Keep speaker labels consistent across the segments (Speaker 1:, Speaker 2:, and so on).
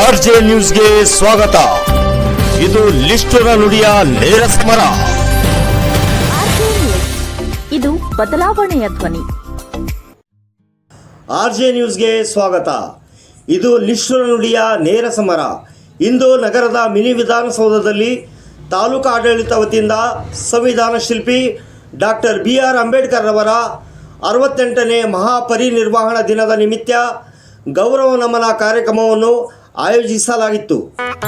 Speaker 1: R J ನ್ಯೂಸ್ಗೆ ಸ್ವಾಗತ. ಇದು ಲಿಸ್ಟರ ನುಡಿಯ ನೇರ ಸಮರ.
Speaker 2: ಆರ್ಜೆ. ಇದು ಬದಲಾವಣೆಯ ಧ್ವನಿ.
Speaker 1: ಆರ್ ಜೆ ನ್ಯೂಸ್ಗೆ ಸ್ವಾಗತ. ಇದು ಲಿಸ್ಟರ ನುಡಿಯ ನೇರ ಸಮರ. ಇಂದು ನಗರದ ಮಿನಿ ವಿಧಾನಸೌಧದಲ್ಲಿ ತಾಲೂಕು ಆಡಳಿತ ವತಿಯಿಂದ ಸಂವಿಧಾನ ಶಿಲ್ಪಿ ಡಾಕ್ಟರ್ ಬಿ ಆರ್ ಅಂಬೇಡ್ಕರ್ ಅವರ ಅರವತ್ತೆಂಟನೇ ಮಹಾಪರಿನಿರ್ವಹಣಾ ದಿನದ ನಿಮಿತ್ತ ಗೌರವ ನಮನ ಕಾರ್ಯಕ್ರಮವನ್ನು ಆಯೋಜಿಸಲಾಗಿತ್ತು
Speaker 3: ಮುಂದೆ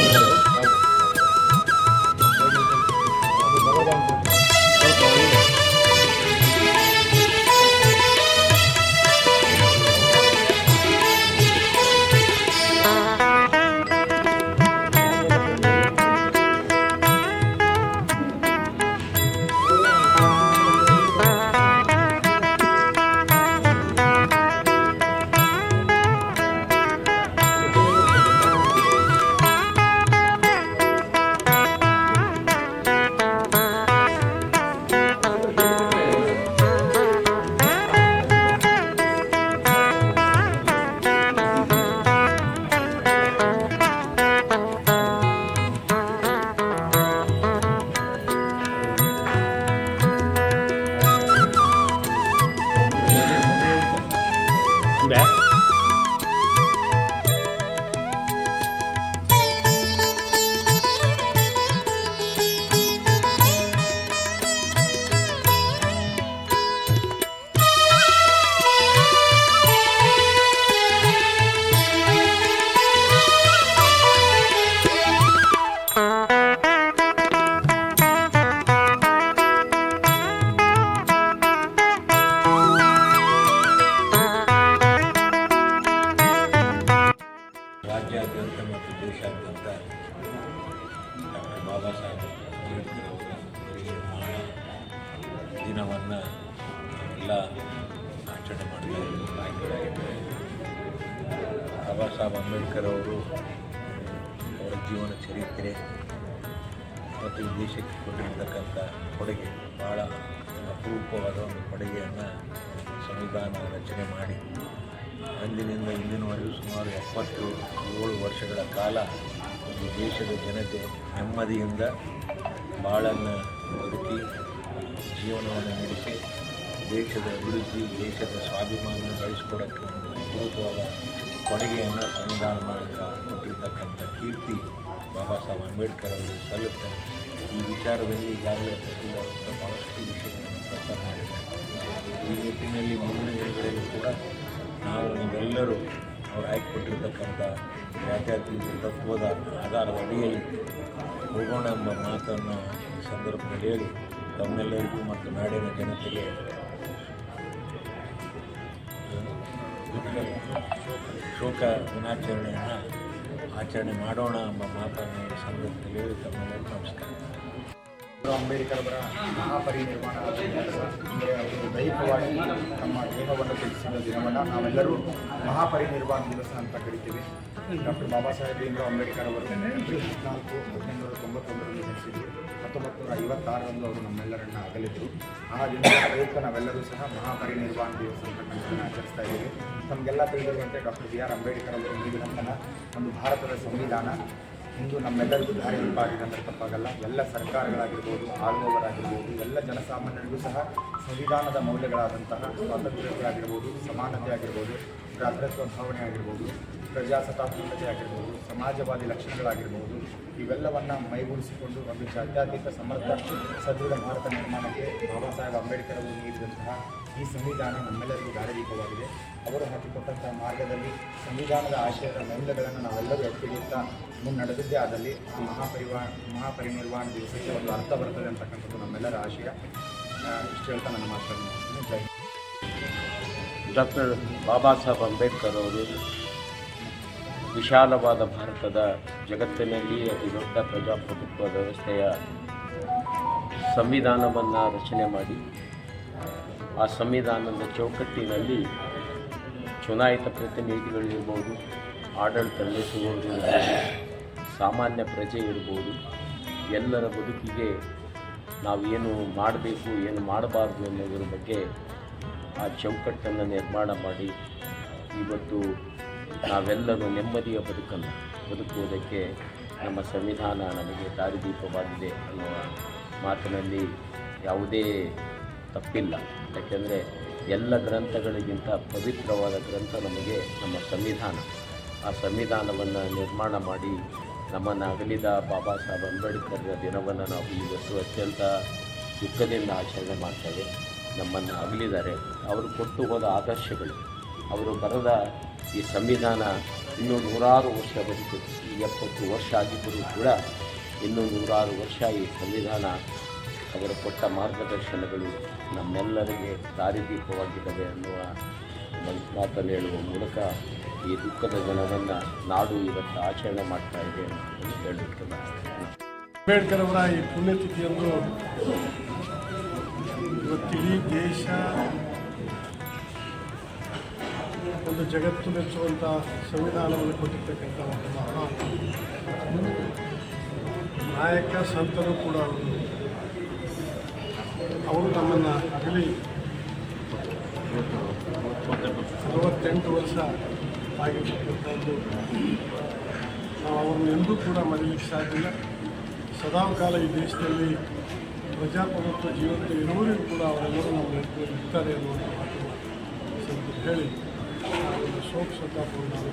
Speaker 4: ಜೀವನ ಚರಿತ್ರೆ ಮತ್ತು ಈ ದೇಶಕ್ಕೆ ಕೊಟ್ಟಿರ್ತಕ್ಕಂಥ ಕೊಡುಗೆ ಭಾಳ ಅಪರೂಪವಾದ ಒಂದು ಕೊಡುಗೆಯನ್ನು ಸಂವಿಧಾನ ರಚನೆ ಮಾಡಿ. ಅಂದಿನಿಂದ ಇಂದಿನವರೆಗೂ ಸುಮಾರು ಎಪ್ಪತ್ತು ಏಳು ವರ್ಷಗಳ ಕಾಲ ಈ ದೇಶದ ಜನತೆ ನೆಮ್ಮದಿಯಿಂದ ಬಾಳನ್ನು ಬದುಕಿ, ಜೀವನವನ್ನು ನಡೆಸಿ, ದೇಶದ ಅಭಿವೃದ್ಧಿ, ದೇಶದ ಸ್ವಾಭಿಮಾನ ಬೆಳೆಸ್ಕೊಡೋಕ್ಕೆ ಒಂದು ಅಪರೂಪವಾದ ಕೊಡುಗೆಯನ್ನು ಸಂವಿಧಾನ ಮಾಡಿದ ಕೊಟ್ಟಿರ್ತಕ್ಕಂಥ ಕೀರ್ತಿ ಬಾಬಾ ಸಾಹೇಬ್ ಅಂಬೇಡ್ಕರ್ ಅವರು ಸಲ್ಲುತ್ತೆ. ಈ ವಿಚಾರದಲ್ಲಿ ಈಗಾಗಲೇ ಪ್ರತಿಯಾದಂಥ ಬಹಳಷ್ಟು ವಿಷಯಗಳನ್ನು ಪ್ರಸ್ತಾಪ ಮಾಡಿದ್ದಾರೆ. ಈ ನಿಟ್ಟಿನಲ್ಲಿ ಮುಂದಿನ ದಿನಗಳಲ್ಲಿ ಕೂಡ ನಾವು ನೀವೆಲ್ಲರೂ ಅವ್ರು ಆಯ್ಕೊಟ್ಟಿರ್ತಕ್ಕಂಥ ಜಾತ್ಯಾತೀತ ತತ್ವದ ಆಧಾರದ ಅಡಿಯಲ್ಲಿ ಹೋಗೋಣ ಎಂಬ ಮಾತನ್ನು ಈ ಸಂದರ್ಭದಲ್ಲಿ ಹೇಳಿ ತಮ್ಮೆಲ್ಲರಿಗೂ ಮತ್ತು ನಾಡಿನ ಜನತೆಗೆ ಶೋಕ ದಿನಾಚರಣೆಯನ್ನು ಆಚರಣೆ ಮಾಡೋಣ ಎಂಬ ಮಾತನ್ನು ಈ ಸಂದರ್ಭದಲ್ಲಿ ಹೇಳಿ ತಮ್ಮೆಲ್ಲರಿಗೂ ನಮಸ್ಕಾರ
Speaker 5: ಅಂಬೇಡ್ಕರ್ ಅವರ ಮಹಾಪರಿನಿರ್ವಾಣ ಅಂದರೆ ಅವರು ದೈಹಿಕವಾಗಿ ತಮ್ಮ ದೇಹವನ್ನು ತಿಳಿಸಿದ ದಿನವನ್ನು ನಾವೆಲ್ಲರೂ ಮಹಾಪರಿನಿರ್ವಾಣ ದಿವಸ ಅಂತ ಕರಿತೀವಿ. ಡಾಕ್ಟರ್ ಬಾಬಾ ಸಾಹೇಬ್ ಭೀಮರಾವ್ ಅಂಬೇಡ್ಕರ್ ಅವರು ಏಪ್ರಿಲ್ ಹದಿನಾಲ್ಕು ಹದಿನೆಂಟುನೂರ ತೊಂಬತ್ತೊಂದರಲ್ಲಿ ಜನಿಸಿದರು. ಹತ್ತೊಂಬತ್ತು ನೂರ ಐವತ್ತಾರರಂದು ಅವರು ನಮ್ಮೆಲ್ಲರನ್ನ ಅಗಲಿದ್ರು. ಆ ದಿನ ಪ್ರಯುಕ್ತ ನಾವೆಲ್ಲರೂ ಸಹ ಮಹಾಪರಿನಿರ್ವಾಣ ದಿವಸ ಅಂತಕ್ಕಂಥದ್ದನ್ನು ಆಚರಿಸ್ತಾ ಇದ್ದೀವಿ. ನಮಗೆಲ್ಲ ತಿಳಿದಿರುವಂತೆ ಡಾಕ್ಟರ್ ಬಿ ಆರ್ ಅಂಬೇಡ್ಕರ್ ಅವರು ನೀಡಿದಂತಹ ಒಂದು ಭಾರತದ ಸಂವಿಧಾನ. ಇಂದು ನಮ್ಮೆಲ್ಲರಿಗೂ ಆಗಿದೆ ಅಂದರೆ ತಪ್ಪಾಗಲ್ಲ. ಎಲ್ಲ ಸರ್ಕಾರಗಳಾಗಿರ್ಬೋದು, ಆಳುವವರಾಗಿರ್ಬೋದು, ಎಲ್ಲ ಜನಸಾಮಾನ್ಯರಿಗೂ ಸಹ ಸಂವಿಧಾನದ ಮೌಲ್ಯಗಳಾದಂತಹ ಸ್ವಾತಂತ್ರ್ಯಗಳಾಗಿರ್ಬೋದು ಸಮಾನತೆ ಆಗಿರ್ಬೋದು ಭ್ರಾತೃತ್ವ ಭಾವನೆ ಆಗಿರ್ಬೋದು, ಪ್ರಜಾಸತ್ತಾತ್ಮಕತೆ ಆಗಿರ್ಬೋದು, ಸಮಾಜವಾದಿ ಲಕ್ಷಣಗಳಾಗಿರ್ಬೋದು, ಇವೆಲ್ಲವನ್ನು ಮೈಗೂಡಿಸಿಕೊಂಡು ಒಂದು ಜಾತ್ಯಾತೀತ ಸಮರ್ಥ ಸದೃಢ ಭಾರತ ನಿರ್ಮಾಣಕ್ಕೆ ಬಾಬಾ ಸಾಹೇಬ್ ಅಂಬೇಡ್ಕರ್ ಅವರು ನೀಡಿದಂತಹ ಈ ಸಂವಿಧಾನ ನಮ್ಮೆಲ್ಲರಿಗೂ ದಾರಿದೀಪವಾಗಿದೆ ಅವರು ಹಾಕಿಕೊಟ್ಟಂತಹ ಮಾರ್ಗದಲ್ಲಿ ಸಂವಿಧಾನದ ಆಶಯದ ಮೌಲ್ಯಗಳನ್ನು ನಾವೆಲ್ಲರೂ ಎತ್ತಿ ಹಿಡಿಯುತ್ತಾ ನಡೆದಿದ್ದೇ ಆದಲ್ಲಿ ಈ ಮಹಾಪರಿವಾ ಮಹಾಪರಿನಿರ್ವಾಣ ದಿವಸಕ್ಕೆ ಒಂದು ಅರ್ಥ ಬರ್ತದೆ ಅಂತಕ್ಕಂಥದ್ದು ನಮ್ಮೆಲ್ಲರ ಆಶಯ. ಆ, ಇಷ್ಟು ಹೇಳ್ತಾ ನನ್ನ ಮಾತನ್ನು ಜೈ
Speaker 6: ಡಾಕ್ಟರ್ ಬಾಬಾ ಸಾಹೇಬ್ ಅಂಬೇಡ್ಕರ್ ಅವರು ವಿಶಾಲವಾದ ಭಾರತದ ಜಗತ್ತಿನಲ್ಲಿ ಅತಿ ದೊಡ್ಡ ಪ್ರಜಾಪ್ರಭುತ್ವ ವ್ಯವಸ್ಥೆಯ ಸಂವಿಧಾನವನ್ನು ರಚನೆ ಮಾಡಿ ಆ ಸಂವಿಧಾನದ ಚೌಕಟ್ಟಿನಲ್ಲಿ ಚುನಾಯಿತ ಪ್ರತಿನಿಧಿಗಳಿರ್ಬೋದು ಆಡಳಿತ ನಡೆಸುವವರು ಸಾಮಾನ್ಯ ಪ್ರಜೆ ಇರ್ಬೋದು, ಎಲ್ಲರ ಬದುಕಿಗೆ ಏನು ಮಾಡಬೇಕು, ಏನು ಮಾಡಬಾರ್ದು ಅನ್ನೋದ್ರ ಬಗ್ಗೆ ಆ ಚೌಕಟ್ಟನ್ನು ನಿರ್ಮಾಣ ಮಾಡಿ, ಇವತ್ತು ನಾವೆಲ್ಲರೂ ನೆಮ್ಮದಿಯ ಬದುಕನ್ನು ಬದುಕುವುದಕ್ಕೆ ನಮ್ಮ ಸಂವಿಧಾನ ನಮಗೆ ದಾರಿದೀಪವಾಗಿದೆ ಅನ್ನುವ ಮಾತಿನಲ್ಲಿ ಯಾವುದೇ ತಪ್ಪಿಲ್ಲ. ಯಾಕೆಂದರೆ ಎಲ್ಲ ಗ್ರಂಥಗಳಿಗಿಂತ ಪವಿತ್ರವಾದ ಗ್ರಂಥ ನಮಗೆ ನಮ್ಮ ಸಂವಿಧಾನ. ಆ ಸಂವಿಧಾನವನ್ನು ನಿರ್ಮಾಣ ಮಾಡಿ ನಮ್ಮನ್ನು ಅಗಲಿದ ಬಾಬಾ ಸಾಹೇಬ್ ಅಂಬೇಡ್ಕರ್ ದಿನವನ್ನು ನಾವು ಇವತ್ತು ಅತ್ಯಂತ ದುಃಖದಿಂದ ಆಚರಣೆ ಮಾಡ್ತೇವೆ ನಮ್ಮನ್ನು ಅಗಲಿದ್ದಾರೆ. ಅವರು ಕೊಟ್ಟು ಹೋದ ಆದರ್ಶಗಳು, ಅವರು ಬರೆದ ಈ ಸಂವಿಧಾನ ಇನ್ನೂ ನೂರಾರು ವರ್ಷ ಬದುಕು ಈ ಎಪ್ಪತ್ತು ವರ್ಷ ಆಗಿದ್ದರೂ ಕೂಡ ಇನ್ನೂ ನೂರಾರು ವರ್ಷ ಈ ಸಂವಿಧಾನ ಅವರು ಕೊಟ್ಟ ಮಾರ್ಗದರ್ಶನಗಳು ನಮ್ಮೆಲ್ಲರಿಗೆ ದಾರಿದೀಪವಾಗಿದ್ದಾವೆ ಅನ್ನುವ ಮಾತನ್ನು ಹೇಳುವ ಮೂಲಕ ಈ ದುಃಖದ ದಿನವನ್ನು ನಾಡು ಇವತ್ತು ಆಚರಣೆ ಮಾಡ್ತಾ ಇದೆ ಅಂತ ಬಯಸ್ತೇನೆ
Speaker 3: ಅಂಬೇಡ್ಕರ್ ಅವರ ಈ ಪುಣ್ಯತಿಥಿಯಂದು ಇವತ್ತಿಡೀ ದೇಶ ಒಂದು ಜಗತ್ತು ಮೆಚ್ಚುವಂಥ ಸಂವಿಧಾನವನ್ನು ಕೊಟ್ಟಿರ್ತಕ್ಕಂಥ ಒಂದು ಮಹಾ ನಾಯಕ ಸಂತರು ಕೂಡ ಅವರು. ಅವರು ನಮ್ಮನ್ನು ಅಗಲಿ ಅರವತ್ತೆಂಟು ವರ್ಷ ಆಗಿರ್ತಕ್ಕಂಥದ್ದು ನಾವು ಅವ್ರನ್ನ ಎಂದೂ ಕೂಡ ಮರೀಲಿಕ್ಕೆ ಸಾಧ್ಯ ಸದಾಕಾಲ ಸದಾ ಕಾಲ ಈ ದೇಶದಲ್ಲಿ ಪ್ರಜಾಪ್ರಭುತ್ವ ಜೀವಂತ ಇರುವವರಿಗೂ ಕೂಡ ಅವರೆಲ್ಲರೂ ನಮ್ಮ ಇರ್ತಾರೆ ಅನ್ನುವಂಥ ಮಾತು ಹೇಳಿ. ಶೋಕ ಸಂತಾಪವನ್ನು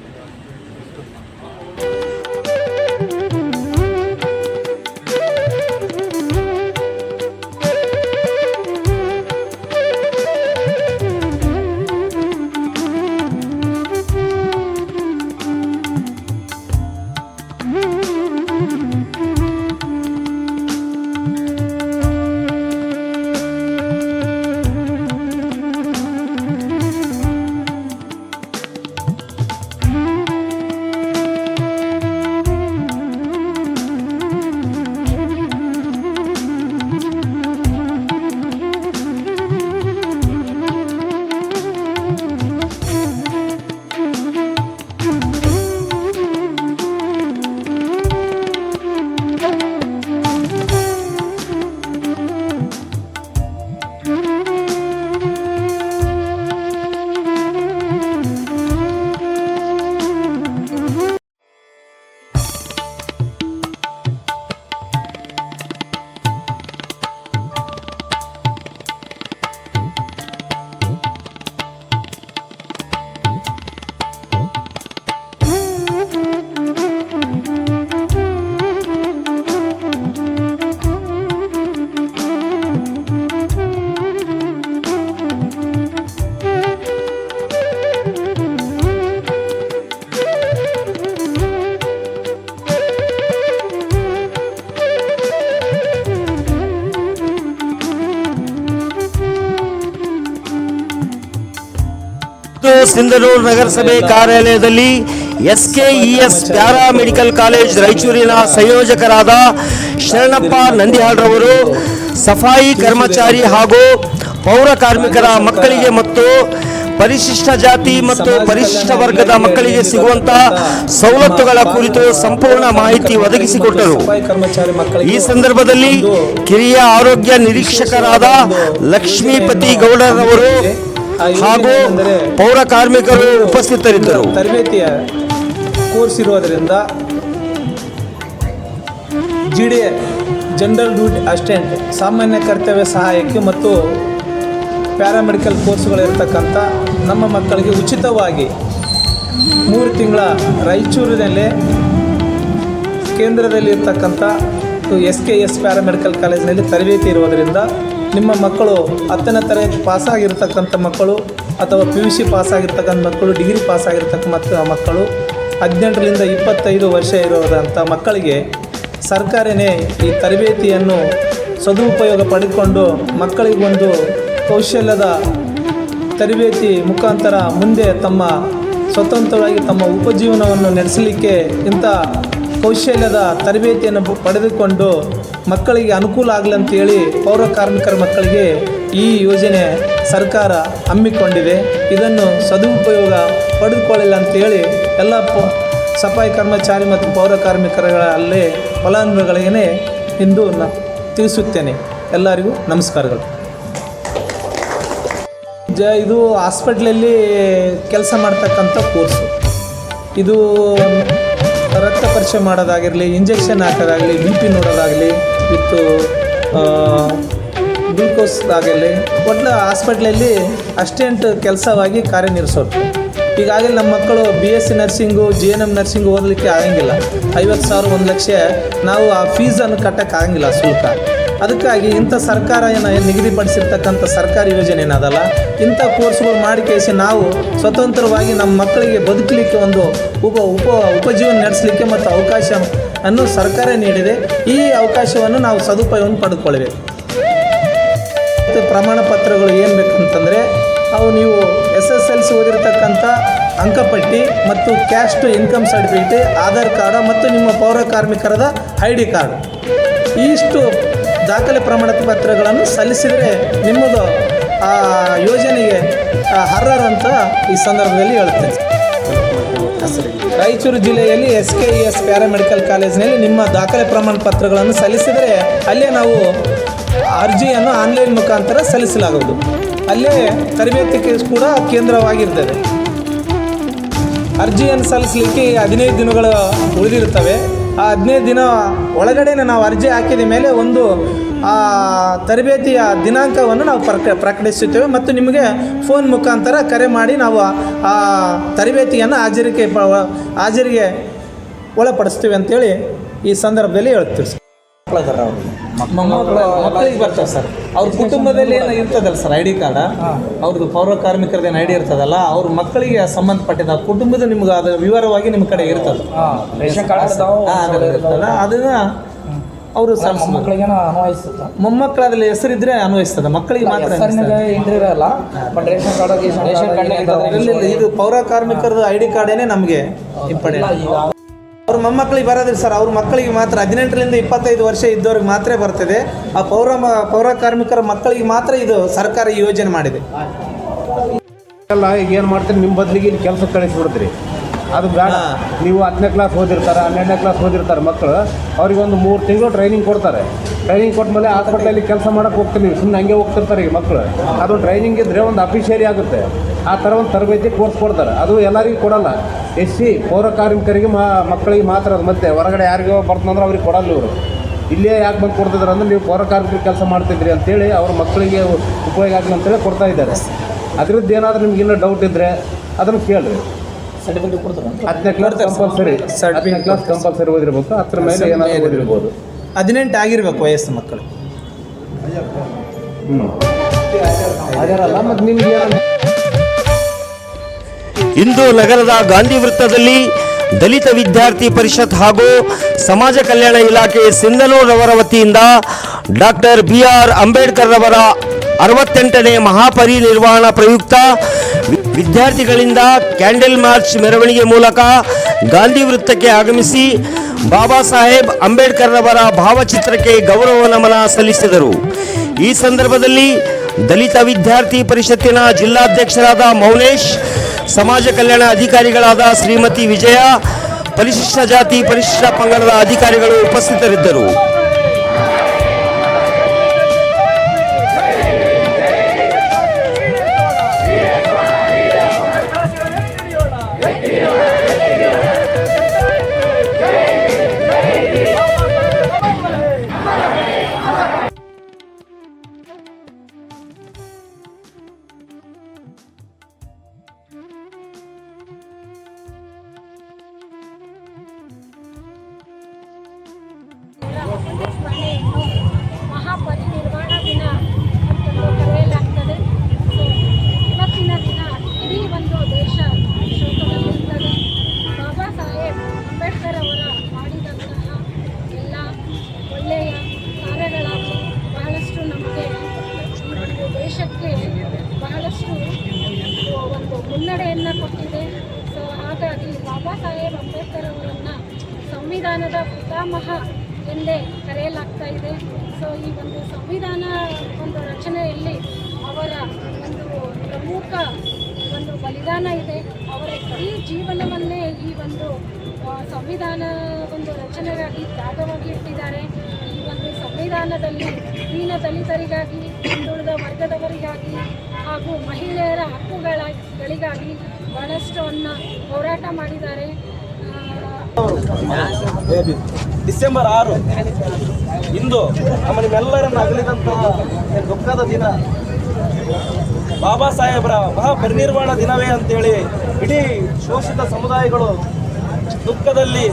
Speaker 1: ಸಿಂಧನೂರು ನಗರಸಭೆ ಕಾರ್ಯಾಲಯದಲ್ಲಿ S K E S paramedical college ರಾಯಚೂರಿನ ಸಂಯೋಜಕರಾದ ಶರಣಪ್ಪ ನಂದಿಹಾಳ್ರವರು ಸಫಾಯಿ ಕರ್ಮಚಾರಿ ಹಾಗೂ ಪೌರ ಕಾರ್ಮಿಕರ ಮಕ್ಕಳಿಗೆ ಮತ್ತು ಪರಿಶಿಷ್ಟ ಜಾತಿ ಮತ್ತು ಪರಿಶಿಷ್ಟ ವರ್ಗದ ಮಕ್ಕಳಿಗೆ ಸಿಗುವಂತಹ ಸವಲತ್ತುಗಳ ಕುರಿತು ಸಂಪೂರ್ಣ ಮಾಹಿತಿ ಒದಗಿಸಿಕೊಟ್ಟರು. ಈ ಸಂದರ್ಭದಲ್ಲಿ ಕಿರಿಯ ಆರೋಗ್ಯ ನಿರೀಕ್ಷಕರಾದ ಲಕ್ಷ್ಮೀಪತಿ ಗೌಡರವರು ಹಾಗೂ ಪೌರ ಕಾರ್ಮಿಕರು ಉಪಸ್ಥಿತರಿದ್ದರು.
Speaker 7: ತರಬೇತಿಯ ಕೋರ್ಸ್ ಇರೋದರಿಂದ G D A general duty assistant ಸಾಮಾನ್ಯ ಕರ್ತವ್ಯ ಸಹಾಯಕ್ಕೆ ಮತ್ತು ಪ್ಯಾರಾಮೆಡಿಕಲ್ ಕೋರ್ಸ್ಗಳಿರ್ತಕ್ಕಂಥ ನಮ್ಮ ಮಕ್ಕಳಿಗೆ ಉಚಿತವಾಗಿ ಮೂರು ತಿಂಗಳ ರಾಯಚೂರಿನಲ್ಲೇ ಕೇಂದ್ರದಲ್ಲಿ ಇರ್ತಕ್ಕಂಥ ಎಸ್ ಕೆ ಎಸ್ ಪ್ಯಾರಾಮೆಡಿಕಲ್ ಕಾಲೇಜಿನಲ್ಲಿ ತರಬೇತಿ ಇರುವುದರಿಂದ ನಿಮ್ಮ ಮಕ್ಕಳು ಹತ್ತನೇ ತರಗತಿ ಪಾಸಾಗಿರ್ತಕ್ಕಂಥ ಮಕ್ಕಳು ಅಥವಾ ಪಿ ಯು ಸಿ ಪಾಸಾಗಿರ್ತಕ್ಕಂಥ ಮಕ್ಕಳು, ಡಿಗ್ರಿ ಪಾಸಾಗಿರ್ತಕ್ಕಂಥ ಮಕ್ಕಳು, ಹದಿನೆಂಟರಿಂದ ಇಪ್ಪತ್ತೈದು ವರ್ಷ ಇರೋದಂಥ ಮಕ್ಕಳಿಗೆ ಸರ್ಕಾರನೇ ಈ ತರಬೇತಿಯನ್ನು ಸದುಪಯೋಗ ಪಡೆದುಕೊಂಡು ಮಕ್ಕಳಿಗೊಂದು ಕೌಶಲ್ಯದ ತರಬೇತಿ ಮುಖಾಂತರ ಮುಂದೆ ತಮ್ಮ ಸ್ವತಂತ್ರವಾಗಿ ತಮ್ಮ ಉಪಜೀವನವನ್ನು ನಡೆಸಲಿಕ್ಕೆ ಇಂಥ ಕೌಶಲ್ಯದ ತರಬೇತಿಯನ್ನು ಪಡೆದುಕೊಂಡು ಮಕ್ಕಳಿಗೆ ಅನುಕೂಲ ಆಗಲಿ ಅಂತೇಳಿ ಪೌರ ಕಾರ್ಮಿಕರ ಮಕ್ಕಳಿಗೆ ಈ ಯೋಜನೆ ಸರ್ಕಾರ ಹಮ್ಮಿಕೊಂಡಿದೆ. ಇದನ್ನು ಸದುಪಯೋಗ ಪಡೆದುಕೊಳ್ಳಿಲ್ಲ ಅಂತೇಳಿ ಎಲ್ಲ ಪ ಸಫಾಯಿ ಕರ್ಮಚಾರಿ ಮತ್ತು ಪೌರ ಕಾರ್ಮಿಕರಲ್ಲೇ ಫಲಾನುಭವಿಗಳಿಗೆ ಇಂದು ನಾನು ತಿಳಿಸುತ್ತೇನೆ. ಎಲ್ಲರಿಗೂ ನಮಸ್ಕಾರಗಳು. ಜ ಇದು ಹಾಸ್ಪಿಟ್ಲಲ್ಲಿ ಕೆಲಸ ಮಾಡ್ತಕ್ಕಂಥ ಕೋರ್ಸು. ಇದು ರಕ್ತ ಪರೀಕ್ಷೆ ಮಾಡೋದಾಗಿರಲಿ ಇಂಜೆಕ್ಷನ್ ಹಾಕೋದಾಗಲಿ ಬಿ ಪಿ ನೋಡೋದಾಗಲಿ ವಿತ್ತು ಗ್ಲೂಕೋಸ್ ಆಗಲಿ ಒಟ್ಟು ಹಾಸ್ಪಿಟ್ಲಲ್ಲಿ ಅಸ್ಟೆಂಟ್ ಕೆಲಸವಾಗಿ ಕಾರ್ಯನಿರ್ಸೋದು ಈಗಾಗಲೇ ನಮ್ಮ ಮಕ್ಕಳು B S C nursing G N M nursing ಓದಲಿಕ್ಕೆ ಆಗಂಗಿಲ್ಲ. ಐವತ್ತು ಸಾವಿರ, ಒಂದು ಲಕ್ಷ, ನಾವು ಆ ಫೀಸನ್ನು ಕಟ್ಟೋಕ್ಕಾಗಂಗಿಲ್ಲ ಶುಲ್ಕ. ಅದಕ್ಕಾಗಿ ಇಂಥ ಸರ್ಕಾರ ಏನು ನಿಗದಿಪಡಿಸಿರ್ತಕ್ಕಂಥ ಸರ್ಕಾರಿ ಯೋಜನೆ ಏನದಲ್ಲ, ಇಂಥ ಕೋರ್ಸ್ಗಳು ಮಾಡಿ ಕೇಸಿ ನಾವು ಸ್ವತಂತ್ರವಾಗಿ ನಮ್ಮ ಮಕ್ಕಳಿಗೆ ಬದುಕಲಿಕ್ಕೆ ಒಂದು ಉಪ ಉಪ, ಉಪಜೀವನ ನಡೆಸಲಿಕ್ಕೆ ಮತ್ತು ಅವಕಾಶ ಅನ್ನು ಸರ್ಕಾರ ನೀಡಿದೆ. ಈ ಅವಕಾಶವನ್ನು ನಾವು ಸದುಪಯೋಗವನ್ನು ಪಡೆದುಕೊಳ್ಳಬೇಕು ಮತ್ತು ಪ್ರಮಾಣ ಪತ್ರಗಳು ಏನು ಬೇಕಂತಂದರೆ, ಅವು ನೀವು ಎಸ್ ಎಸ್ ಎಲ್ ಸಿ ಓದಿರ್ತಕ್ಕಂಥ ಅಂಕಪಟ್ಟಿ ಮತ್ತು caste income certificate, Aadhaar card ಮತ್ತು ನಿಮ್ಮ ಪೌರ ಕಾರ್ಮಿಕರದ ಐ ಡಿ ಕಾರ್ಡ್. ಇಷ್ಟು ದಾಖಲೆ ಪ್ರಮಾಣ ಪತ್ರಗಳನ್ನು ಸಲ್ಲಿಸಿದರೆ ನಿಮ್ಮದು, ಆ, ಯೋಜನೆಗೆ ಅರ್ಹರಂತ ಈ ಸಂದರ್ಭದಲ್ಲಿ ಹೇಳ್ತೇನೆ ರಾಯಚೂರು ಜಿಲ್ಲೆಯಲ್ಲಿ S K E S paramedical ಕಾಲೇಜಿನಲ್ಲಿ ನಿಮ್ಮ ದಾಖಲೆ ಪ್ರಮಾಣ ಪತ್ರಗಳನ್ನು ಸಲ್ಲಿಸಿದರೆ ಅಲ್ಲೇ ನಾವು ಅರ್ಜಿಯನ್ನು ಆನ್ಲೈನ್ ಮುಖಾಂತರ ಸಲ್ಲಿಸಲಾಗುವುದು. ಅಲ್ಲೇ ತರಬೇತಿ ಕೂಡ ಕೇಂದ್ರವಾಗಿರ್ತದೆ. ಅರ್ಜಿಯನ್ನು ಸಲ್ಲಿಸಲಿಕ್ಕೆ ಹದಿನೈದು ದಿನಗಳು ಉಳಿದಿರ್ತವೆ ಆ ಹದಿನೈದು ದಿನ ಒಳಗಡೆ ನಾವು ಅರ್ಜಿ ಹಾಕಿದ ಮೇಲೆ ಒಂದು ತರಬೇತಿಯ ದಿನಾಂಕವನ್ನು ನಾವು ಪ್ರಕ ಪ್ರಕಟಿಸುತ್ತೇವೆ ಮತ್ತು ನಿಮಗೆ ಫೋನ್ ಮುಖಾಂತರ ಕರೆ ಮಾಡಿ ನಾವು ಆ ತರಬೇತಿಯನ್ನು ಹಾಜರಿಕೆ ಹಾಜರಿಗೆ ಒಳಪಡಿಸ್ತೀವಿ ಅಂತೇಳಿ ಈ ಸಂದರ್ಭದಲ್ಲಿ ಹೇಳ್ತೀವಿ ಸರ್. ಮೊಮ್ಮಕ್ಕಳು ಮಕ್ಕಳಿಗೆ ಬರ್ತಾರೆ. ಸರ್. ಅವ್ರ ಕುಟುಂಬದಲ್ಲಿ ಏನೋ ಇರ್ತದಲ್ಲ ಸರ್ ಐ ಡಿ ಕಾರ್ಡ ಅವ್ರದ್ದು ಪೌರ ಕಾರ್ಮಿಕರದೇನು ಐ ಡಿ ಇರ್ತದಲ್ಲ ಅವ್ರ ಮಕ್ಕಳಿಗೆ ಸಂಬಂಧಪಟ್ಟಿದ ಕುಟುಂಬದ ನಿಮ್ಗೆ ಅದು ವಿವರವಾಗಿ ನಿಮ್ಮ ಕಡೆ ಇರ್ತದೆ. ಅದನ್ನ ಅವರು
Speaker 8: ಮಕ್ಕಳಿಗೇನೋ ಅನ್ವಯಿಸುತ್ತೆ.
Speaker 7: ಹೆಸರು ಹೆಸರಿದ್ರೆ ಅನ್ವಯಿಸ್ತದೆ ಮಕ್ಕಳಿಗೆ ಮಾತ್ರ
Speaker 8: but ration card ration card
Speaker 7: ಇದು ಪೌರ ಕಾರ್ಮಿಕರದ ಐ ಡಿ ಕಾರ್ಡೇನೆ ನಮಗೆ ಇಂಪಾರ್ಟೆಂಟ್ ಅವ್ರ ಮೊಮ್ಮಕ್ಕಳಿಗೆ ಬರೋದಿಲ್ಲ ಸರ್. ಅವ್ರ ಮಕ್ಕಳಿಗೆ ಮಾತ್ರ. ಹದಿನೆಂಟರಿಂದ ಇಪ್ಪತ್ತೈದು ವರ್ಷ ಇದ್ದವ್ರಿಗೆ ಮಾತ್ರ ಬರ್ತದೆ. ಆ ಪೌರ ಪೌರ ಕಾರ್ಮಿಕರ ಮಕ್ಕಳಿಗೆ ಮಾತ್ರ ಇದು ಸರ್ಕಾರ ಈ ಯೋಜನೆ ಮಾಡಿದೆ.
Speaker 9: ಎಲ್ಲ ಈಗ ಏನು ಮಾಡ್ತೀರಿ? ನಿಮ್ಮ ಬದಲಿಗೆ ಇಲ್ಲಿ ಕೆಲಸ ಕಳಿಸ್ಬಿಡ್ತೀರಿ. ಅದು ಬೇಡ. ನೀವು ಹತ್ತನೇ ಕ್ಲಾಸ್ ಓದಿರ್ತಾರೆ ಹನ್ನೆರಡನೇ ಕ್ಲಾಸ್ ಓದಿರ್ತಾರೆ ಮಕ್ಕಳು ಅವ್ರಿಗೆ ಒಂದು ಮೂರು ತಿಂಗಳು ಟ್ರೈನಿಂಗ್ ಕೊಡ್ತಾರೆ. ಟ್ರೈನಿಂಗ್ ಕೊಟ್ಮೇಲೆ ಹಾಸ್ಪಿಟ್ಲಲ್ಲಿ ಕೆಲಸ ಮಾಡಕ್ಕೆ ಹೋಗ್ತೀನಿ. ಸುಮ್ಮನೆ ಹಂಗೆ ಹೋಗ್ತಿರ್ತಾರೆ ಈಗ ಮಕ್ಕಳು ಅದು ಟ್ರೈನಿಂಗ್ ಇದ್ದರೆ ಒಂದು ಅಫಿಷಿಯಲಿ ಆಗುತ್ತೆ. ಆ ಥರ ಒಂದು ತರಬೇತಿ ಕೋರ್ಸ್ ಕೊಡ್ತಾರೆ. ಅದು ಎಲ್ಲರಿಗೂ ಕೊಡಲ್ಲ. ಎಸ್ ಸಿ ಪೌರ ಕಾರ್ಮಿಕರಿಗೆ ಮಾ ಮಕ್ಕಳಿಗೆ ಮಾತ್ರ ಅದು ಮತ್ತೆ ಹೊರಗಡೆ ಯಾರಿಗೋ ಬರ್ತಂದ್ರೆ ಅವ್ರಿಗೆ ಕೊಡಲ್ಲ ಇವರು. ಇಲ್ಲೇ ಯಾಕೆ ಬಂದು ಕೊಡ್ತಿದ್ರು ಅಂದ್ರೆ ನೀವು ಪೌರ ಕಾರ್ಮಿಕರಿಗೆ ಕೆಲಸ ಮಾಡ್ತಿದ್ರಿ ಅಂತೇಳಿ ಅವ್ರ ಮಕ್ಕಳಿಗೆ ಉಪಯೋಗ ಆಗಲಿ ಅಂತೇಳಿ ಕೊಡ್ತಾ ಇದ್ದಾರೆ. ಅದ್ರದ್ದು ಏನಾದರೂ ನಿಮ್ಗೆ ಇನ್ನೂ ಡೌಟ್ ಇದ್ದರೆ ಅದನ್ನು ಕೇಳಿರಿ.
Speaker 8: ಸರ್ಟಿಫಿಕೇಟ್ ಕೊಡ್ತಾರೆ?
Speaker 9: ಹತ್ತನೇ ಕ್ಲಾಸ್ ಕಂಪಲ್ಸರಿ ಹತ್ತನೇ ಕ್ಲಾಸ್ ಕಂಪಲ್ಸರಿ ಓದಿರ್ಬೇಕು ಹತ್ತರ ಮೇಲೆ ಏನಾದರೂ ಓದಿರ್ಬೋದು.
Speaker 7: ಹದಿನೆಂಟು ಆಗಿರ್ಬೇಕು ವಯಸ್ಸು ಮಕ್ಕಳು.
Speaker 9: ಹ್ಞೂ ಅದರಲ್ಲ ಮತ್ತು ನಿಮ್ಗೆ
Speaker 1: ಇಂದು ನಗರದ ಗಾಂಧಿ ವೃತ್ತದಲ್ಲಿ ದಲಿತ ವಿದ್ಯಾರ್ಥಿ ಪರಿಷತ್ ಹಾಗೂ ಸಮಾಜ ಕಲ್ಯಾಣ ಇಲಾಖೆ ಸಿಂಧನೂರವರ ವತಿಯಿಂದ ಡಾಕ್ಟರ್ ಬಿ ಆರ್ ಅಂಬೇಡ್ಕರ್ ರವರ ಅರವತ್ತೆಂಟನೇ ಮಹಾಪರಿನಿರ್ವಾಣ ಪ್ರಯುಕ್ತ ವಿದ್ಯಾರ್ಥಿಗಳಿಂದ ಕ್ಯಾಂಡಲ್ ಮಾರ್ಚ್ ಮೆರವಣಿಗೆ ಮೂಲಕ ಗಾಂಧಿ ವೃತ್ತಕ್ಕೆ ಆಗಮಿಸಿ ಬಾಬಾ ಸಾಹೇಬ್ ಅಂಬೇಡ್ಕರ್ ರವರ ಭಾವಚಿತ್ರಕ್ಕೆ ಗೌರವ ನಮನ ಸಲ್ಲಿಸಿದರು. ಈ ಸಂದರ್ಭದಲ್ಲಿ ದಲಿತ ವಿದ್ಯಾರ್ಥಿ ಪರಿಷತ್ತಿನ ಜಿಲ್ಲಾಧ್ಯಕ್ಷರಾದ ಮೌನೇಶ್ ಸಮಾಜ ಕಲ್ಯಾಣ ಅಧಿಕಾರಿಗಳಾದ ಶ್ರೀಮತಿ ವಿಜಯ ಪರಿಶಿಷ್ಟ ಜಾತಿ ಪರಿಶಿಷ್ಟ ಪಂಗಡದ ಅಧಿಕಾರಿಗಳು ಉಪಸ್ಥಿತರಿದ್ದರು.
Speaker 10: ಕಾಂಗ್ರೆಸ್ ಮನೆಯನ್ನು ಮಹಾಪರಿನಿರ್ವಾಣ ದಿನ ಅಂತಂದು ಕರೆಯಲಾಗ್ತದೆ ಸೊ ಇವತ್ತಿನ ದಿನ ಇಡೀ ಒಂದು ದೇಶ ಶೋಕದಲ್ಲಿರ್ತದೆ ಬಾಬಾ ಸಾಹೇಬ್ ಅಂಬೇಡ್ಕರ್ ಅವರ ಮಾಡಿದಂತಹ ಎಲ್ಲ ಒಳ್ಳೆಯ ಕಾರ್ಯಗಳಾಗಿ ಬಹಳಷ್ಟು ನಮಗೆ ದೇಶಕ್ಕೆ ಬಹಳಷ್ಟು ಒಂದು ಮುನ್ನಡೆಯನ್ನು ಕೊಟ್ಟಿದೆ ಸೊ ಹಾಗಾಗಿ ಬಾಬಾ ಸಾಹೇಬ್ ಅಂಬೇಡ್ಕರ್ ಅವರನ್ನು ಸಂವಿಧಾನದ ಪಿತಾಮಹ ಎಂದೇ ಕರೆಯಲಾಗ್ತಾ ಇದೆ. ಸೊ ಈ ಒಂದು ಸಂವಿಧಾನ ಒಂದು ರಚನೆಯಲ್ಲಿ ಅವರ ಒಂದು ಪ್ರಮುಖ ಒಂದು ಬಲಿದಾನ ಇದೆ. ಅವರ ಇಡೀ ಜೀವನವನ್ನೇ ಈ ಒಂದು ಸಂವಿಧಾನ ಒಂದು ರಚನೆಗಾಗಿ ತ್ಯಾಗವಾಗಿ ಇಟ್ಟಿದ್ದಾರೆ. ಈ ಒಂದು ಸಂವಿಧಾನದಲ್ಲಿ ದೀನ ದಲಿತರಿಗಾಗಿ, ಹಿಂದುಳಿದ ವರ್ಗದವರಿಗಾಗಿ ಹಾಗೂ ಮಹಿಳೆಯರ ಹಕ್ಕುಗಳಿಗಾಗಿ ಬಹಳಷ್ಟನ್ನು ಹೋರಾಟ ಮಾಡಿದ್ದಾರೆ.
Speaker 11: ಡಿಸೆಂಬರ್ ಆರು, ಇಂದು ನಮ್ಮ ನಿಮ್ಮೆಲ್ಲರನ್ನು ಅಗಲಿದಂತಹ ದುಃಖದ ದಿನ. ಬಾಬಾ ಸಾಹೇಬರ ಮಹಾಪರಿನಿರ್ವಾಣ ದಿನವೇ ಅಂತೇಳಿ ಇಡೀ ಶೋಷಿತ ಸಮುದಾಯಗಳು ದುಃಖದಲ್ಲಿ,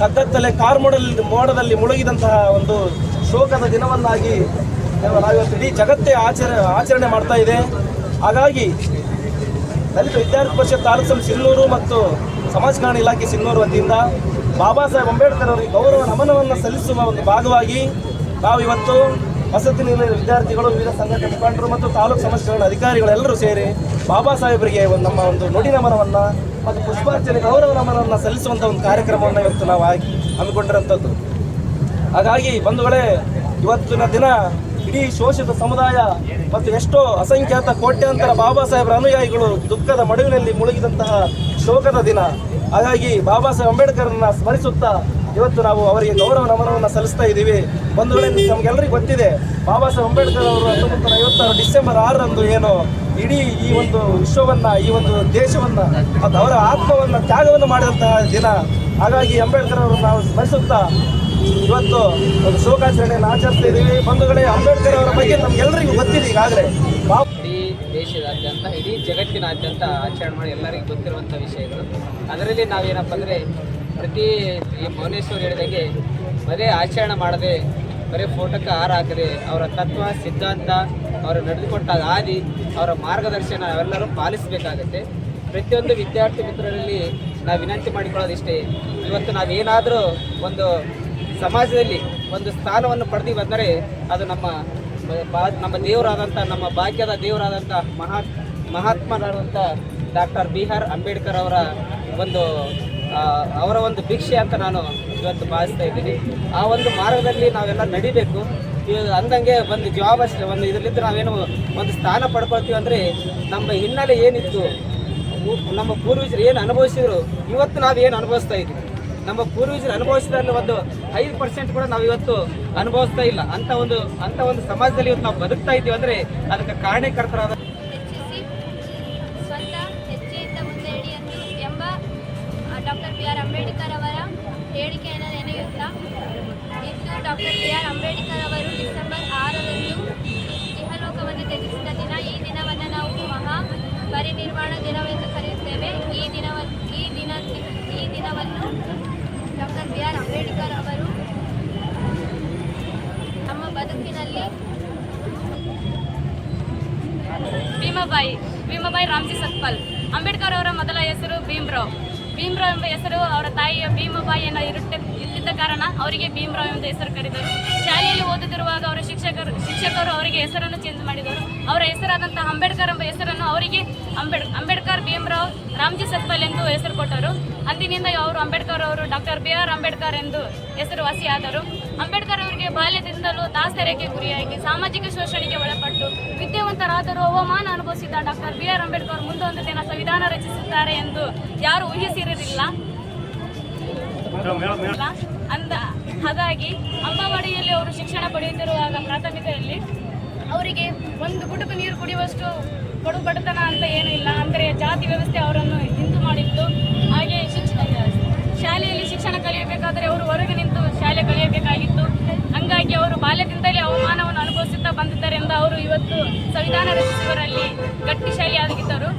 Speaker 11: ಕದ್ದತ್ತಲೆ ಕಾರ್ಮೋಡಲ್ಲಿ ಮೋಡದಲ್ಲಿ ಮುಳುಗಿದಂತಹ ಒಂದು ಶೋಕದ ದಿನವನ್ನಾಗಿ ನಾವಿವತ್ತು ಇಡೀ ಜಗತ್ತೇ ಆಚರಣೆ ಆಚರಣೆ ಮಾಡ್ತಾ ಇದೆ. ಹಾಗಾಗಿ ದಲಿತ ವಿದ್ಯಾರ್ಥಿ ಪರಿಷತ್ ತಾಲೂಕು ಸಿನ್ನೂರು ಮತ್ತು ಸಮಾಜ ಕಲ್ಯಾಣ ಇಲಾಖೆ ಸಿನ್ನೂರು ವತಿಯಿಂದ ಬಾಬಾ ಸಾಹೇಬ್ ಅಂಬೇಡ್ಕರ್ ಅವರಿಗೆ ಗೌರವ ನಮನವನ್ನು ಸಲ್ಲಿಸುವ ಒಂದು ಭಾಗವಾಗಿ ನಾವು ಇವತ್ತು ವಸತಿ ನಿಲಯದ ವಿದ್ಯಾರ್ಥಿಗಳು, ವಿವಿಧ ಸಂಘಟನೆ ಮುಖಂಡರು ಮತ್ತು ತಾಲೂಕು ಸಮಸ್ಯೆಗಳ ಅಧಿಕಾರಿಗಳೆಲ್ಲರೂ ಸೇರಿ ಬಾಬಾ ಸಾಹೇಬರಿಗೆ ಒಂದು ನಮ್ಮ ಒಂದು ನುಡಿ ನಮನವನ್ನು ಮತ್ತು ಪುಷ್ಪಾರ್ಚನೆ, ಗೌರವ ನಮನವನ್ನು ಸಲ್ಲಿಸುವಂಥ ಒಂದು ಕಾರ್ಯಕ್ರಮವನ್ನು ಇವತ್ತು ನಾವು ಆಗಿ ಹಮ್ಮಿಕೊಂಡಿರೋಂಥದ್ದು ಹಾಗಾಗಿ ಬಂಧುಗಳೇ, ಇವತ್ತಿನ ದಿನ ಇಡೀ ಶೋಷಿತ ಸಮುದಾಯ ಮತ್ತು ಎಷ್ಟೋ ಅಸಂಖ್ಯಾತ ಕೋಟ್ಯಾಂತರ ಬಾಬಾ ಸಾಹೇಬರ ಅನುಯಾಯಿಗಳು ದುಃಖದ ಮಡುವಿನಲ್ಲಿ ಮುಳುಗಿದಂತಹ ಶೋಕದ ದಿನ. ಹಾಗಾಗಿ ಬಾಬಾ ಸಾಹೇಬ್ ಅಂಬೇಡ್ಕರ್ನ ಸ್ಮರಿಸುತ್ತಾ ಇವತ್ತು ನಾವು ಅವರಿಗೆ ಗೌರವ ನಮನವನ್ನು ಸಲ್ಲಿಸ್ತಾ ಇದ್ದೀವಿ. ಬಂಧುಗಳೇ ನಮಗೆಲ್ಲರಿಗೂ ಗೊತ್ತಿದೆ, ಬಾಬಾ ಸಾಹೇಬ್ ಅಂಬೇಡ್ಕರ್ ಅವರು ಹತ್ತೊಂಬತ್ತು ನೂರ ಐವತ್ತಾರು ಡಿಸೆಂಬರ್ ಆರರಂದು ಏನು ಇಡೀ ಈ ಒಂದು ವಿಶ್ವವನ್ನು, ಈ ಒಂದು ದೇಶವನ್ನ ಮತ್ತು ಅವರ ಆತ್ಮವನ್ನು, ತ್ಯಾಗವನ್ನು ಮಾಡಿದಂತಹ ದಿನ. ಹಾಗಾಗಿ ಅಂಬೇಡ್ಕರ್ ಅವರು ನಾವು ಸ್ಮರಿಸುತ್ತಾ ಇವತ್ತು ಒಂದು ಶೋಕಾಚರಣೆಯನ್ನು ಆಚರಿಸ್ತಾ ಇದ್ದೀವಿ. ಬಂಧುಗಳೇ, ಅಂಬೇಡ್ಕರ್ ಅವರ ಬಗ್ಗೆ ನಮ್ಗೆಲ್ಲರಿಗೂ ಗೊತ್ತಿದೆ ಈಗಾಗಲೇ.
Speaker 8: ಜಗತ್ತಿನಾದ್ಯಂತ ಆಚರಣೆ ಮಾಡಿ ಎಲ್ಲರಿಗೂ ಗೊತ್ತಿರುವಂಥ ವಿಷಯಗಳು. ಅದರಲ್ಲಿ ನಾವೇನಪ್ಪ ಅಂದರೆ ಪ್ರತಿ ಈ ಭುವನೇಶ್ವರ್ ಹೇಳಿದಂಗೆ ಬರೀ ಆಚರಣೆ ಮಾಡದೆ, ಬರೀ ಫೋಟೋಕ್ಕೆ ಹಾರ ಹಾಕದೆ, ಅವರ ತತ್ವ, ಸಿದ್ಧಾಂತ, ಅವರು ನಡೆದುಕೊಟ್ಟ ಹಾದಿ ಅವರ ಮಾರ್ಗದರ್ಶನ ಅವೆಲ್ಲರೂ ಪಾಲಿಸಬೇಕಾಗತ್ತೆ. ಪ್ರತಿಯೊಂದು ವಿದ್ಯಾರ್ಥಿ ಮಿತ್ರರಲ್ಲಿ ನಾವು ವಿನಂತಿ ಮಾಡಿಕೊಳ್ಳೋದಿಷ್ಟೇ, ಇವತ್ತು ನಾವೇನಾದರೂ ಒಂದು ಸಮಾಜದಲ್ಲಿ ಒಂದು ಸ್ಥಾನವನ್ನು ಪಡೆದು ಬಂದರೆ ಅದು ನಮ್ಮ ನಮ್ಮ ದೇವರಾದಂಥ, ನಮ್ಮ ಭಾಗ್ಯದ ದೇವರಾದಂಥ ಮಹಾ ಮಹಾತ್ಮರಾದಂಥ ಡಾಕ್ಟರ್ ಬಿ ಆರ್ ಅಂಬೇಡ್ಕರ್ ಅವರ ಒಂದು ಅವರ ಒಂದು ಭಿಕ್ಷೆ ಅಂತ ನಾನು ಇವತ್ತು ಭಾವಿಸ್ತಾ ಇದ್ದೀನಿ. ಆ ಒಂದು ಮಾರ್ಗದಲ್ಲಿ ನಾವೆಲ್ಲ ನಡಿಬೇಕು. ಅಂದಂಗೆ ಒಂದು ಜಾಬ್ ಅಷ್ಟೇ, ಒಂದು ಇದರಲ್ಲಿದ್ದು ನಾವೇನು ಒಂದು ಸ್ಥಾನ ಪಡ್ಕೊಳ್ತೀವಿ ಅಂದರೆ ನಮ್ಮ ಹಿನ್ನೆಲೆ ಏನಿತ್ತು, ನಮ್ಮ ಪೂರ್ವಜರು ಏನು ಅನುಭವಿಸಿದ್ರು, ಇವತ್ತು ನಾವು ಏನು ಅನುಭವಿಸ್ತಾ ಇದ್ದೀವಿ. ನಮ್ಮ ಪೂರ್ವಜರು ಅನುಭವಿಸಿದಲ್ಲಿ ಒಂದು ಐದು ಪರ್ಸೆಂಟ್ ಕೂಡ ನಾವು ಇವತ್ತು ಅನುಭವಿಸ್ತಾ ಇಲ್ಲ. ಅಂತ ಒಂದು ಅಂತ ಒಂದು ಸಮಾಜದಲ್ಲಿ ಇವತ್ತು ನಾವು ಬದುಕ್ತಾ ಇದ್ದೀವಿ ಅಂದರೆ ಅದಕ್ಕೆ ಕಾರಣಕರ್ತರಾದ
Speaker 10: ಹೇಳಿಕೆಯನ್ನು ನೆನೆಯುತ್ತಾ ಇಂದು ಡಾಕ್ಟರ್ ಬಿ ಆರ್ ಅಂಬೇಡ್ಕರ್ ಅವರು ಡಿಸೆಂಬರ್ ಆರರಂದು ಇಹಲೋಕವನ್ನು ತ್ಯಜಿಸಿದ ದಿನ, ಈ ದಿನವನ್ನು ನಾವು ಮಹಾ ಪರಿನಿರ್ವಾಣ ದಿನವೆಂದು ಕರೆಯುತ್ತೇವೆ. ಈ ದಿನವ ಈ ದಿನ ಈ ದಿನವನ್ನು ಡಾಕ್ಟರ್ ಬಿ ಆರ್ ಅಂಬೇಡ್ಕರ್ ಅವರು ನಮ್ಮ ಬದುಕಿನಲ್ಲಿ
Speaker 12: ಭೀಮಾಬಾಯಿ, ಭೀಮಬಾಯಿ ರಾಮ್ಜಿ ಸತ್ಪಾಲ್ ಅಂಬೇಡ್ಕರ್ ಅವರ ಮೊದಲ ಹೆಸರು ಭೀಮ್ರಾವ್. ಭೀಮ್ರಾವ್ ಎಂಬ ಹೆಸರು ಅವರ ತಾಯಿಯ ಭೀಮಬಾಯಿಯನ್ನು ಇರುತ್ತ ಇಲ್ಲಿದ್ದ ಕಾರಣ ಅವರಿಗೆ ಭೀಮರಾವ್ ಎಂಬ ಹೆಸರು ಕರೆದರು. ಶಾಲೆಯಲ್ಲಿ ಓದುತ್ತಿರುವಾಗ ಅವರ ಶಿಕ್ಷಕರು ಶಿಕ್ಷಕರು ಅವರಿಗೆ ಹೆಸರನ್ನು ಚೇಂಜ್ ಮಾಡಿದರು. ಅವರ ಹೆಸರಾದಂತಹ ಅಂಬೇಡ್ಕರ್ ಎಂಬ ಹೆಸರನ್ನು ಅವರಿಗೆ ಅಂಬೇಡ್, ಅಂಬೇಡ್ಕರ್ ಭೀಮ್ರಾವ್ ರಾಮ್ಜಿ ಸತ್ಪಾಲ್ ಎಂದು ಹೆಸರು ಕೊಟ್ಟರು. ಅಂದಿನಿಂದ ಅವರು ಅಂಬೇಡ್ಕರ್ ಅವರು ಡಾಕ್ಟರ್ ಬಿ ಆರ್ ಅಂಬೇಡ್ಕರ್ ಎಂದು ಹೆಸರುವಾಸಿಯಾದರು ಅಂಬೇಡ್ಕರ್ ಅವರಿಗೆ ಬಾಲ್ಯದಿಂದಲೂ ದಾಸ್ತರ್ಯಕ್ಕೆ ಗುರಿಯಾಗಿ ಸಾಮಾಜಿಕ ಶೋಷಣೆಗೆ ಒಳಪಟ್ಟು ವಿದ್ಯಾವಂತರಾದರೂ ಅವಮಾನ ಅನುಭವಿಸಿದ ಡಾಕ್ಟರ್ ಬಿ ಆರ್ ಅಂಬೇಡ್ಕರ್ ಮುಂದೊಂದು ದಿನ ಸಂವಿಧಾನ ರಚಿಸುತ್ತಾರೆ ಎಂದು ಯಾರು ಊಹಿಸಿರಲಿಲ್ಲ. ಅಂದ, ಹಾಗಾಗಿ ಅಂಬಾವಾಡಿಯಲ್ಲಿ ಅವರು ಶಿಕ್ಷಣ ಪಡೆಯುತ್ತಿರುವಾಗ ಪ್ರಾಥಮಿಕದಲ್ಲಿ ಅವರಿಗೆ ಒಂದು ಗುಟುಕು ನೀರು ಕುಡಿಯುವಷ್ಟು ಕೊಡು ಬಡತನ ಅಂತ ಏನು ಇಲ್ಲ. ಅಂದರೆ ಜಾತಿ ವ್ಯವಸ್ಥೆ ಅವರನ್ನು ಹಿಂದು ಮಾಡಿತ್ತು ಹಾಗೆ ಶಿಕ್ಷಣ ಶಾಲೆಯಲ್ಲಿ ಶಿಕ್ಷಣ ಕಲಿಯಬೇಕಾದರೆ ಅವರು ಹೊರಗೆ ನಿಂತು ಶಾಲೆ ಕಲಿಯಬೇಕಾಗಿತ್ತು. ಹಂಗಾಗಿ ಅವರು ಬಾಲ್ಯದಿಂದಲೇ ಅವಮಾನವನ್ನು ಅನುಭವಿಸುತ್ತಾ ಬಂದಿದ್ದಾರೆ ಎಂದು ಅವರು ಇವತ್ತು ಸಂವಿಧಾನ ರಚಿಸುವರಲ್ಲಿ ಗಟ್ಟಿಶಾಲಿಯಾಗಿದ್ದರು.